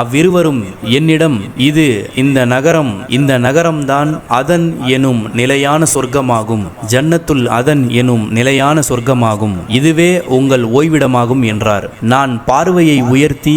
அவ்விருவரும் என்னிடம் இது இந்த நகரம் இந்த நகரம்தான் அதன் எனும் நிலையான சொர்க்கமாகும். ஜன்னத்துல் அதன் எனும் நிலையான சொர்க்கமாகும். இதுவே உங்கள் ஓய்விடமாகும் என்றார். நான் பார்வையை உயர்த்தி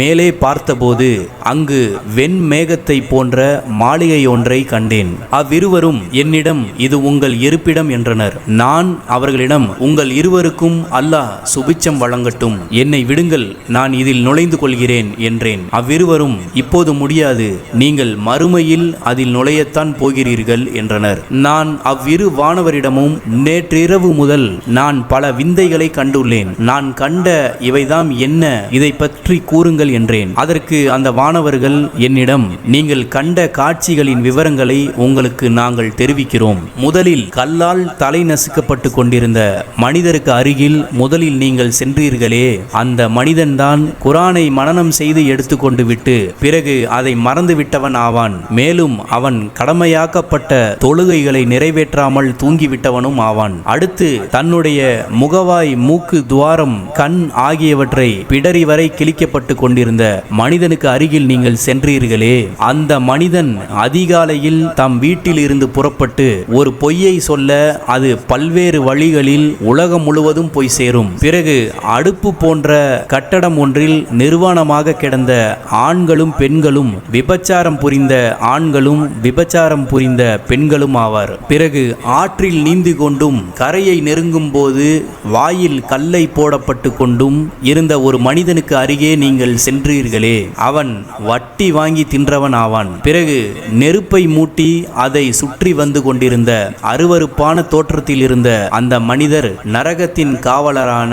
மேலே பார்த்தபோது அங்கு வெண்மேகத்தை போன்ற மாளிகை ஒன்றை கண்டேன். அவ்விருவரும் என்னிடம் இது உங்கள் இருப்பிடம் என்றனர். நான் அவர்களிடம் உங்கள் இருவருக்கும் அல்லாஹ் சுபிச்சம் வழங்கட்டும். என்னை விடுங்கள் நான் இதில் நுழைந்து கொள்கிறேன் என்றேன். அவ்விருவரும் இப்போது முடியாது நீங்கள் மறுமையில் அதில் நுழையத்தான் போகிறீர்கள் என்றனர். நான் அவ்விரு வானவரிடமும் நேற்றிரவு முதல் நான் பல விந்தைகளை கண்டுள்ளேன். நான் கண்ட இவைதாம் என்ன இதை பற்றி கூறுங்கள் என்றேன். அதற்கு அந்த வானவர்கள் என்னிடம் நீங்கள் கண்ட காட்சிகளின் விவரங்களை உங்களுக்கு நாங்கள் தெரிவிக்கிறோம். முதலில் கல்லால் தலை நசுக்கப்பட்டு கொண்டிருந்த மனிதருக்கு அருகில் முதலில் நீங்கள் சென்றீர்களே அந்த மனிதன்தான் குரானை மனநம் செய்து எடுத்துக்கொண்டு விட்டு பிறகு அதை மறந்துவிட்டவன் ஆவான். மேலும் அவன் கடமையாக்கப்பட்ட தொழுகைகளை நிறைவேற்றாமல் தூங்கிவிட்டவனும் ஆவான். அடுத்து தன்னுடைய முகவாய் மூக்கு துவாரம் கண் ஆகியவற்றை பிடரி வரை கிழிக்கப்பட்டு கொண்டிருந்த மனிதனுக்கு அருகில் நீங்கள் சென்றீர்களே. அந்த மனிதன் அதிகாலையில் தம் வீட்டில் இருந்து புறப்பட்டு ஒரு பொய்யை சொல்ல அது பல்வேறு வழிகளில் உலகம் முழுவதும் போய் சேரும். பிறகு அடுப்பு போன்ற கட்டடம் ஒன்றில் நிர்வாணமாக கிடந்த ஆண்களும் பெண்களும் விபச்சாரம் புரிந்த ஆண்களும் விபச்சாரம் புரிந்த பெண்களும் ஆவார் பிறகு ஆற்றில் நீந்து கொண்டும் கரையை நெருங்கும் போது வாயில் கல்லை போடப்பட்டு கொண்டும் இருந்த ஒரு மனிதனுக்கு அருகே நீங்கள் சென்றீர்களே. அவன் வட்டி வாங்கி தின்றவன் ஆவான் பிறகு நெருப்பை மூட்டி அதை சுற்றி வந்து கொண்டிருந்த அருவருப்பான தோற்றத்தில் இருந்த அந்த மனிதர் நரகத்தின் காவலரான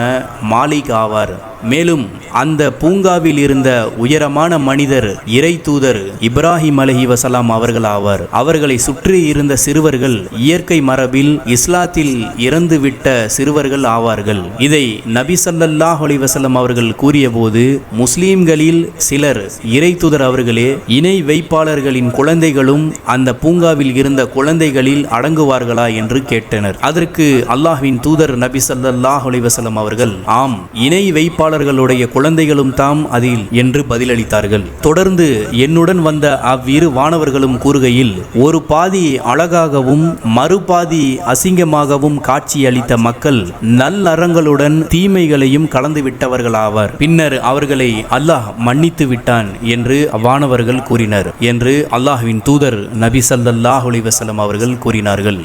மாலிக் ஆவார். மேலும் அந்த பூங்காவில் இருந்த உயரமான மனிதர் இறை தூதர் இப்ராஹிம் அலஹி வசலாம் அவர்கள் ஆவார் அவர்களை சுற்றி இருந்த சிறுவர்கள் இயற்கை மரபில் இஸ்லாத்தில் இறந்துவிட்ட சிறுவர்கள் ஆவார்கள். இதை நபி ஸல்லல்லாஹு அலைஹி வஸல்லம் அவர்கள் கூறியபோது முஸ்லீம்களில் சிலர் இறை தூதர் அவர்களே இணை வைப்பாளர்களின் குழந்தைகளும் அந்த பூங்காவில் இருந்த குழந்தைகளில் அடங்குவார்களா என்று கேட்டனர். அதற்கு அல்லாஹ்வின் தூதர் நபி ஸல்லல்லாஹு அலைஹி அவர்கள் ஆம் இணை வைப்பாளர்களுடைய குழந்தைகளும் தாம் அதில் என்று பதிலளித்தார்கள். தொடர்ந்து என்னுடன் வந்த அவ்விரு வானவர்களும் கூறுகையில் ஒரு பாதி அழகாகவும் மறுபாதி அசிங்கமாகவும் காட்சியளித்த மக்கள் நல்லறங்களுடன் தீமைகளையும் கலந்து விட்டவர்களாவர் பின்னர் அவர்களை அல்லாஹ் மன்னித்து விட்டான் என்று அவ்வானவர்கள் கூறினர் என்று அல்லாஹ்வின் தூதர் நபி சல்லாஹ் அலிவசலம் அவர்கள் கூறினார்கள்.